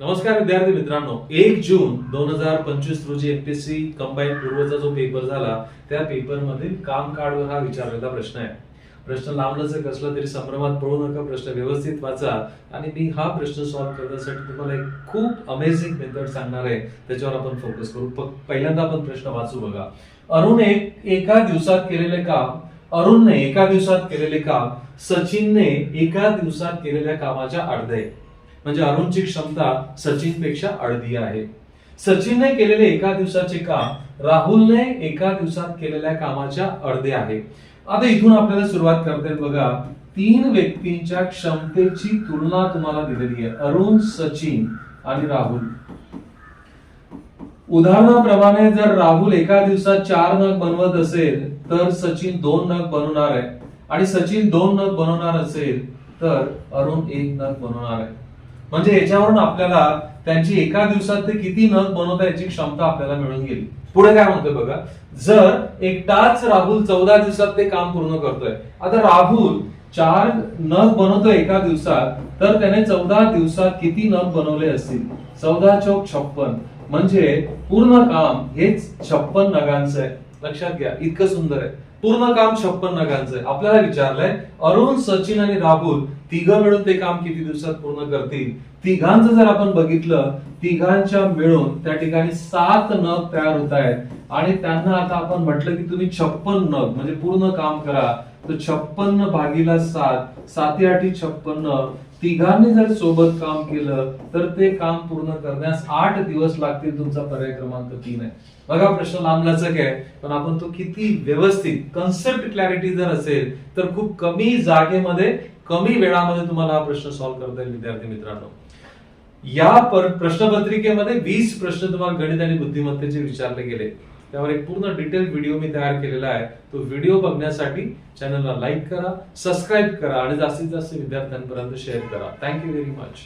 नमस्कार विद्यार्थी मित्रांनो एक जून दोन हजार पंचवीस रोजी एमपीएससी कंबाईन पूर्वचा जो पेपर झाला त्या पेपर मधील काम काढवर हा विचारलेला प्रश्न आहे. प्रश्न लांबलाच कसला तरी संभ्रमात पडू नका प्रश्न व्यवस्थित वाचा आणि मी हा प्रश्न सॉल्व्ह करण्यासाठी तुम्हाला एक खूप अमेझिंग मेथड सांगणार आहे. त्याच्यावर आपण फोकस करू. पहिल्यांदा आपण प्रश्न वाचू बघा. अरुण एक एका दिवसात केलेले काम अरुणने एका दिवसात केलेले काम सचिनने एका दिवसात केलेल्या कामाच्या अर्धे म्हणजे अरुणची क्षमता सचिनपेक्षा अर्धी आहे. सचिनने केलेले एका दिवसाचे काम राहुलने एका दिवसात केलेल्या कामाच्या अर्धे आहे. आता इथून आपल्याला सुरुवात करते बघा. तीन व्यक्तींच्या क्षमतेची तुलना तुम्हाला दिलेली आहे. अरुण सचिन आणि राहुल. उदाहरणाप्रमाणे जर राहुल एका दिवसात चार नग बनवत असेल तर सचिन दोन नग बनवणार आहे. आणि सचिन दोन नग बनवणार असेल तर अरुण एक नग बनवणार आहे. म्हणजे याच्यावरून आपल्याला त्यांची एका दिवसात ते किती नग बनवता याची क्षमता आपल्याला मिळून गेली. पुढे काय म्हणतोय बघा? जर एकटाच राहुल चौदा दिवसात ते काम पूर्ण करतोय. आता राहुल चार नग बनवतोय एका दिवसात तर त्याने चौदा दिवसात किती नग बनवले असतील? चौदा चौक छप्पन. म्हणजे पूर्ण काम हेच छप्पन नगांचं आहे. लक्षात घ्या इतकं सुंदर आहे. पूर्ण काम छप्पन नगांचं आहे आपल्याला विचारलंय अरुण सचिन आणि राहुल तिघं मिळून ते काम किती दिवसात पूर्ण करतील? तिघांचं जर आपण बघितलं तिघांच्या मिळून त्या ठिकाणी सात नग तयार होत आहेत. आणि त्यांना आता आपण म्हटलं की तुम्ही छप्पन नग म्हणजे पूर्ण काम करा. तर छप्पन्न भागीला सात साती आठी छप्पन्न तिघांनी जर सोबत काम केलं तर ते काम पूर्ण करण्यास आठ दिवस लागतील तुमचा पर्याय क्रमांक तीन आहे. बघा प्रश्न लांबलाचक आहे पण आपण तो किती व्यवस्थित कन्सेप्ट क्लॅरिटी जर असेल तर खूप कमी जागेमध्ये कमी वेळामध्ये तुम्हाला हा प्रश्न सॉल्व्ह करता येईल विद्यार्थी मित्रांनो. या प्रश्नपत्रिकेमध्ये वीस प्रश्न तुम्हाला गणित आणि बुद्धिमत्तेचे विचारले गेले. त्यावर एक पूर्ण डिटेल व्हिडिओ मी तयार केलेला आहे. तो व्हिडिओ बघण्यासाठी चॅनलला लाईक करा सबस्क्राईब करा आणि जास्तीत जास्त विद्यार्थ्यांपर्यंत शेअर करा. Thank you very much